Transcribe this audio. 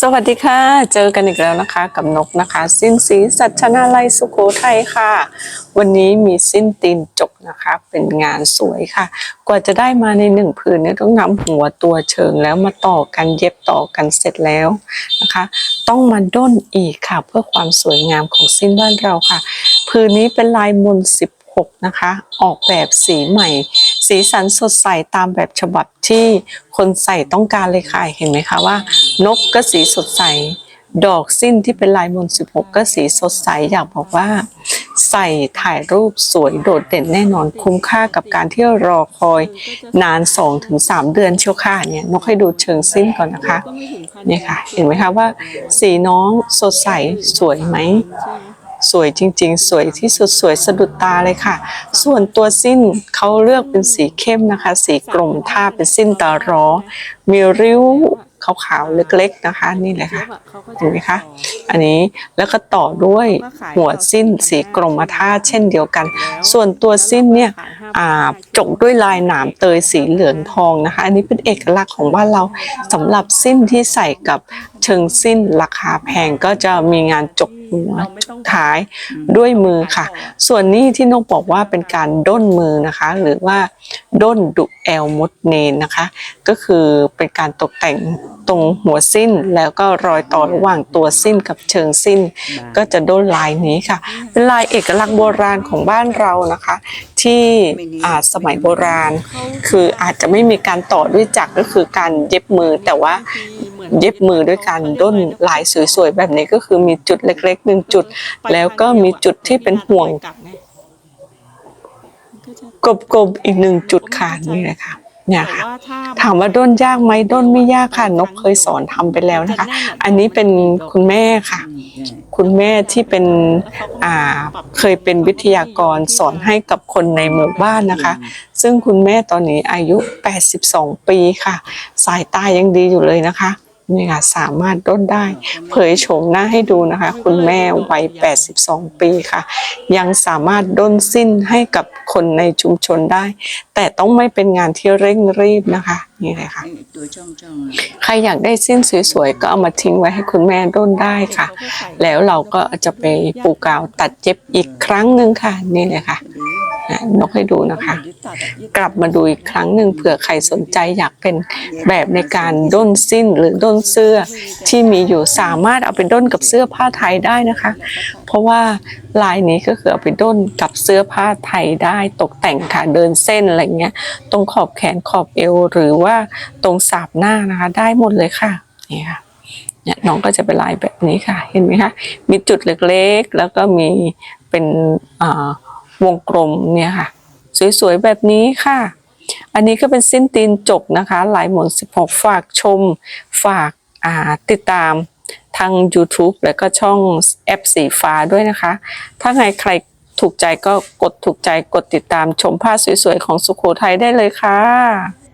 สวัสดีค่ะ เจอกันอีกแล้วนะคะ กับนกนะคะ สิ้นสีสัชนาลัยสุโขทัยค่ะ วันนี้มีสิ้นตีนจกนะคะ เป็นงานสวยค่ะ กว่าจะได้มาในหนึ่งผืนเนี่ยต้องนำหัวตัวเชิงแล้วมาต่อกันเย็บต่อกันเสร็จแล้วนะคะ ต้องมาด้นอีกค่ะ เพื่อความสวยงามของสิ้นบ้านเราค่ะ ผืนนี้เป็นลายมนสิบหกนะคะออกแบบสีใหม่ สีสันสดใสตามแบบฉบับที่คนใส่ต้องการเลยค่ะ เห็นไหมคะว่า นกก็สีสดใส ดอกสิ้นที่เป็นลายมนต์16ก็สีสดใส อยากบอกว่า ใส่ถ่ายรูปสวยโดดเด่นแน่นอนคุ้มค่ากับการที่รอคอยนาน2-3เดือนเชียวค่ะเนี่ยนกให้ดูเชิงสิ้นก่อนนะคะเนี่ยค่ะ เห็นไหมคะว่า สีน้องสดใสสวยไหม สวยจริงๆ สวยที่สุดสวยสะดุดตาเลยค่ะ ส่วนตัวสิ้นเขาเลือกเป็นสีเข้มนะคะ สีกลมท่าเป็นสิ้นตาร้อ มีริ้วขาวๆเล็กๆนะคะ นี่เลยค่ะเห็นไหมคะอันนี้แล้วก็ต่อด้วยหัวสิ้นสีกรมท่าเช่นเดียวกัน ส่วนตัวสิ้นเนี่ยจกด้วยลายหนามเตยสีเหลืองทองนะคะ อันนี้เป็นเอกลักษณ์ของบ้านเราสำหรับสิ้นที่ใส่กับเชิงสิ้นราคาแพงก็จะมีงานจก หัวจกท้ายด้วยมือค่ะ ส่วนนี้ที่นกบอกว่าเป็นการด้นมือนะคะ หรือว่าด้นดุแอลมดเนนนะคะ ก็คือเป็นการตกแต่งตรงหัวสิ้นแล้วก็รอยต่อระหว่างตัวสิ้นกับเชิงสิ้น ก็จะด้นลายนี้ค่ะ เป็นลายเอกลักษณ์โบราณของบ้านเรานะคะ ที่อ่าสมัยโบราณ คืออาจจะไม่มีการต่อด้วยจักรก็คือการเย็บมือแต่ว่า เย็บมือด้วยการด้นลายสวยๆแบบนี้ก็คือมีจุดเล็กๆหนึ่งจุด แล้วก็มีจุดที่เป็นห่วงกลมๆอีกหนึ่งจุดค่ะนี่เลยค่ะเนี่ยค่ะถามว่าด้นยากไหมด้นไม่ยากค่ะนกเคยสอนทำไปแล้วนะคะ อันนี้เป็นคุณแม่ค่ะ คุณแม่ที่เป็นอ่าเคยเป็นวิทยากรสอนให้กับคนในหมู่บ้านนะคะ ซึ่งคุณแม่ตอนนี้อายุ 82 ปีค่ะ สายตายังดีอยู่เลยนะคะ นี่ค่ะสามารถด้นได้ เผยโฉมหน้าให้ดูนะคะ คุณแม่วัย 82 ปีค่ะ ยังสามารถด้นสิ้นให้กับคนในชุมชนได้ แต่ต้องไม่เป็นงานที่เร่งรีบนะคะนี่เลยค่ะตัวจ้องจ้องใครอยากได้สิ้นสวยๆก็เอามาทิ้งไว้ให้คุณแม่ด้นได้ค่ะ แล้วเราก็จะไปปูกาวตัดเย็บอีกครั้งหนึ่งค่ะนี่เลยค่ะอะ นกให้ดูนะคะ กลับมาดูอีกครั้งหนึ่งเผื่อใครสนใจอยากเป็นแบบในการด้นสิ้นหรือด้นเสื้อที่มีอยู่สามารถเอาไปด้นกับเสื้อผ้าไทยได้นะคะ เพราะว่าลายนี้ก็คือเอาไปด้นกับเสื้อผ้าไทยได้ตกแต่งค่ะเดินเส้นอะไรเงี้ย ตรงขอบแขนขอบเอว หรือว่าตรงสาบหน้านะคะ ได้หมดเลยค่ะนี่ค่ะเนี่ยน้องก็จะเป็นลายแบบนี้ค่ะ เห็นไหมคะมีจุดเล็กๆ แล้วก็มีเป็นอ่า วงกลมเนี่ยค่ะ สวยๆแบบนี้ค่ะ อันนี้ก็เป็นสิ้นตีนจกนะคะหลายหมุน 16 ฝากชม ฝากาติดตามทาง YouTube แล้วก็ช่องแอปสีฟ้าด้วยนะคะ ถ้าไงใครถูกใจก็กดถูกใจกดติดตามชมภาพสวยๆของสุโขทัยได้เลยค่ะ